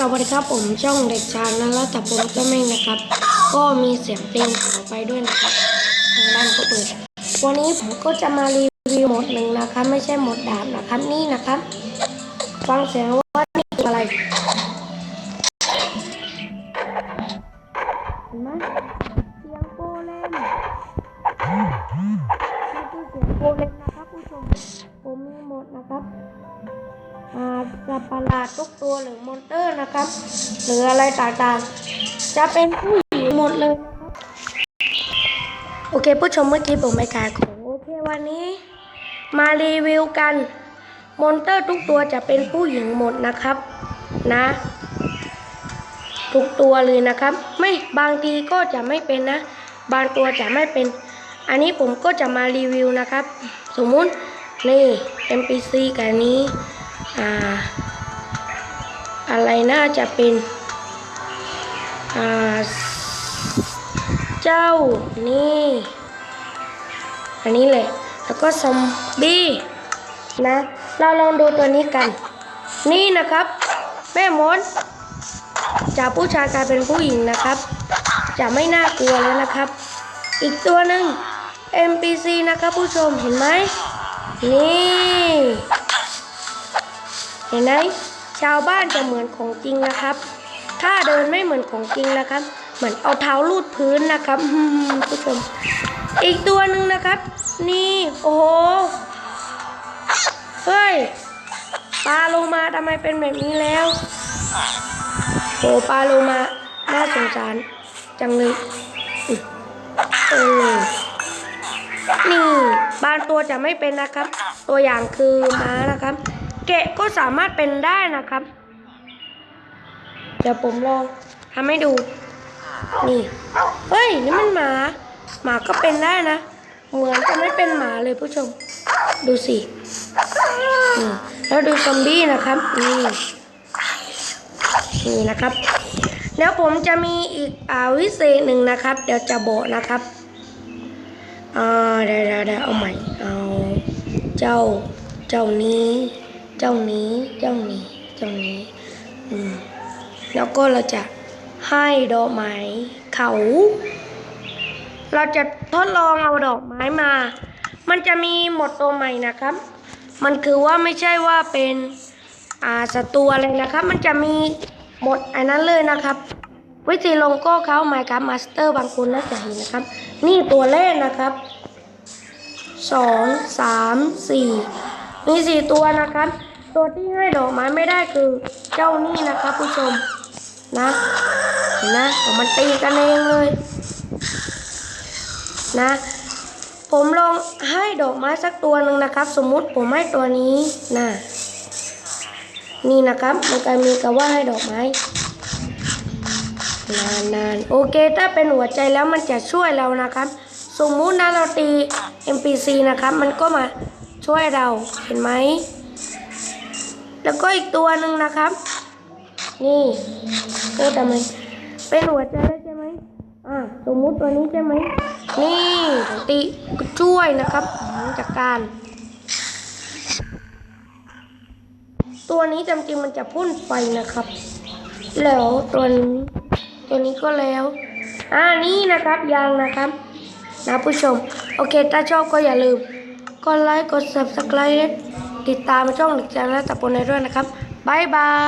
สวัสดีครับผมช่องเด็กชายนรัตพลก็ไม่นะครับ ก็มีเสียงเพลงขอไปด้วยนะครับทางด้านก็เปิด วันนี้ผมก็จะมารีวิวหมดหนึ่งนะครับ ไม่ใช่หมดดาบนะครับนี่นะครับ ฟังเสียงว่านี่อะไราประหลาดทุกตัวหรือมอนเตอร์นะครับ หรืออะไรต่างๆ จะเป็นผู้หญิงหมดเลยนะครับโอเค ผู้ชมเมื่อกี้ผมไปขายของโอเควันนี้ มารีวิวกันมอนเตอร์ทุกตัวจะเป็นผู้หญิงหมดนะครับนะ ทุกตัวเลยนะครับ ไม่บางทีก็จะไม่เป็นนะ บางตัวจะไม่เป็น อันนี้ผมก็จะมารีวิวนะครับ สมมุตินี่ NPC กับอันนี้ อ่า อะไรน่าจะเป็นเจ้านี่ อันนี้แหละแล้วก็ซอมบี้นะ เราลองดูตัวนี้กัน นี่นะครับ แม่มดจากผู้ชายกลายเป็นผู้หญิงนะครับ จะไม่น่ากลัวแล้วนะครับ อีกตัวหนึ่ง NPC นะครับผู้ชมเห็นไหมนี่ เห็นไหม ชาวบ้านจะเหมือนของจริงนะครับ ถ้าเดินไม่เหมือนของจริงนะครับ เหมือนเอาเท้าลูดพื้นนะครับอืมผู้ชม อีกตัวหนึ่งนะครับ นี่โอ้โหเฮ้ยปลาโลมาทำไมเป็นแบบนี้แล้วโอ้ปลาโลมาน่าสงสารจังเลยเออนี่บางตัวจะไม่เป็นนะครับ ตัวอย่างคือม้านะครับ เกะก็สามารถเป็นได้นะครับ เดี๋ยวผมลองทำให้ดู นี่ เฮ้ย นี่มันหมา หมาก็เป็นได้นะ เหมือนจะไม่เป็นหมาเลยผู้ชม ดูสิแล้วดูซอมบี้นะครับ นี่นี่นะครับ แล้วผมจะมีอีกอาวิเศษหนึ่งนะครับ เดี๋ยวจะบอกนะครับอ่าเดี๋ยวเดี๋ยวเดี๋ยวเอาใหม่ เอา เจ้า เจ้านี้ เจ้านี้เจ้านี้เจ้านี้อืมแล้วก็เราจะให้ดอกไม้เขา เราจะทดลองเอาดอกไม้มา มันจะมีหมดตัวใหม่นะครับ มันคือว่าไม่ใช่ว่าเป็นอ่าศัตรูอะไรนะครับ มันจะมีหมดอันนั้นเลยนะครับ วิธีลงก็เขาหมายครับมาสเตอร์บางคนน่าจะเห็นนะครับ นี่ตัวแรกนะครับสองสามสี่ มีสี่ตัวนะครับ ตัวที่ให้ดอกไม้ไม่ได้คือเจ้านี่นะครับ ผู้ชมนะนะมันตีกันเองเลยนะ ผมลองให้ดอกไม้สักตัวหนึ่งนะครับ สมมุติผมให้ตัวนี้นะนี่นะครับมันก็มีกับว่าให้ดอกไม้นานนานๆโอเค ถ้าเป็นหัวใจแล้วมันจะช่วยเรานะครับ สมมุตินะเราตี NPC นะครับ มันก็มา ช่วยเราเห็นไหม แล้วก็อีกตัวหนึ่งนะครับ นี่ก็ทำไมเป็นหัวใจแล้ใช่ไหมอ่าสมมุติตัวนี้ใช่ไหม นี่ตีช่วยนะครับจากการ ตัวนี้จริงมันจะพ่นไฟนะครับ แล้วตัวนี้ตัวนี้ก็แล้ว อ่านี่นะครับยางนะครับนะผู้ชม โอเค ถ้าชอบก็อย่าลืม กดไลค์ กด subscribe ติดตามช่องหลักจานและตะปนในด้วยนะครับ บ๊ายบาย